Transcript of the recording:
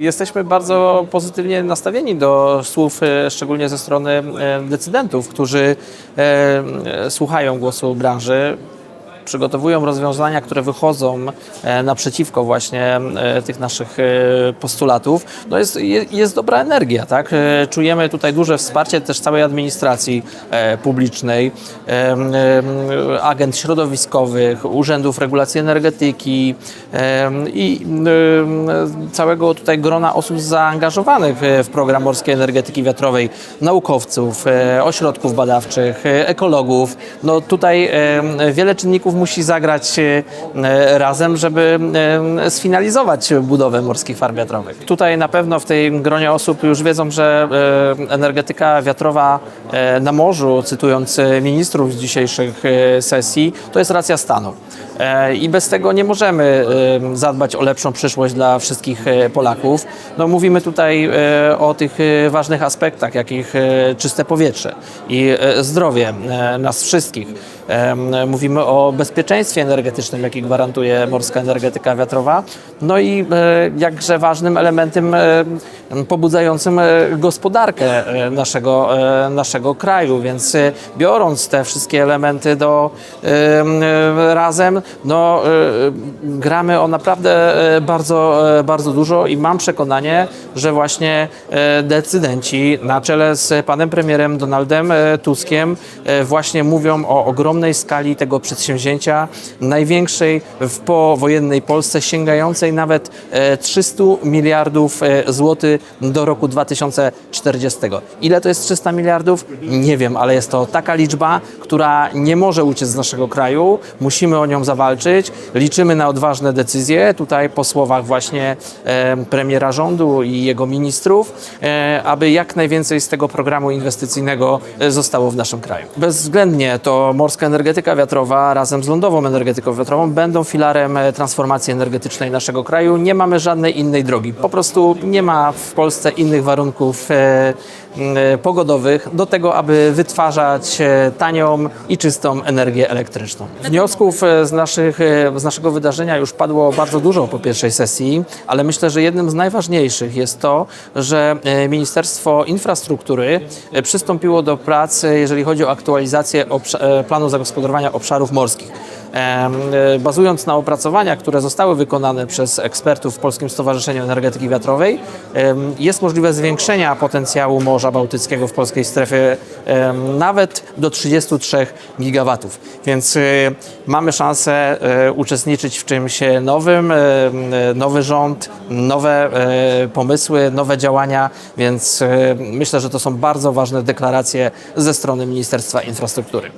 Jesteśmy bardzo pozytywnie nastawieni do słów, e, szczególnie ze strony e, decydentów, którzy e, słuchają głosu branży. Przygotowują rozwiązania, które wychodzą e, naprzeciwko właśnie e, tych naszych e, postulatów. No jest, je- jest dobra energia, tak? Czujemy tutaj duże wsparcie też całej administracji publicznej, agent środowiskowych, urzędów regulacji energetyki i całego tutaj grona osób zaangażowanych w program morskiej energetyki wiatrowej, naukowców, ośrodków badawczych, ekologów. No tutaj wiele czynników musi zagrać e, razem, żeby em, sfinalizować budowę morskich farm wiatrowych. Tutaj na pewno w tej gronie osób już wiedzą, że e, energetyka wiatrowa e, na morzu, cytując e, ministrów z dzisiejszych e, sesji, to jest racja stanu. E, I bez tego nie możemy e, zadbać o lepszą przyszłość dla wszystkich e, Polaków. No, mówimy tutaj o tych ważnych aspektach, jakich czyste powietrze i zdrowie nas wszystkich. Mówimy o bezpieczeństwie energetycznym, jaki gwarantuje morska energetyka wiatrowa. No i jakże ważnym elementem pobudzającym e, gospodarkę e, naszego, e, naszego kraju. Więc biorąc te wszystkie elementy do, razem, no, gramy o naprawdę bardzo, bardzo dużo i mam przekonanie, że właśnie decydenci na czele z panem premierem Donaldem Tuskiem właśnie mówią o ogromnej skali tego przedsięwzięcia, największej w powojennej Polsce, sięgającej nawet e, 300 miliardów złotych do roku 2040. Ile to jest 300 miliardów? Nie wiem, ale jest to taka liczba, która nie może uciec z naszego kraju. Musimy o nią zawalczyć. Liczymy na odważne decyzje. Tutaj po słowach właśnie e, premiera rządu i jego ministrów, e, aby jak najwięcej z tego programu inwestycyjnego e, zostało w naszym kraju. Bezwzględnie to morska energetyka wiatrowa razem z lądową energetyką wiatrową będą filarem e, transformacji energetycznej naszego kraju. Nie mamy żadnej innej drogi. Po prostu nie ma w Polsce innych warunków e, e, pogodowych do tego, aby wytwarzać e, tanią i czystą energię elektryczną. Wniosków z, naszych, z naszego wydarzenia już padło bardzo dużo po pierwszej sesji, ale myślę, że jednym z najważniejszych jest to, że Ministerstwo Infrastruktury przystąpiło do pracy, jeżeli chodzi o aktualizację planu zagospodarowania obszarów morskich. E, Bazując na opracowaniach, które zostały wykonane przez ekspertów w Polskim Stowarzyszeniu Energetyki Wiatrowej, jest możliwe zwiększenia potencjału Morza Bałtyckiego w polskiej strefie nawet do 33 gigawatów. Więc e, mamy szansę e, uczestniczyć w czymś nowym, e, nowy rząd, nowe e, pomysły, nowe działania, więc e, myślę, że to są bardzo ważne deklaracje ze strony Ministerstwa Infrastruktury.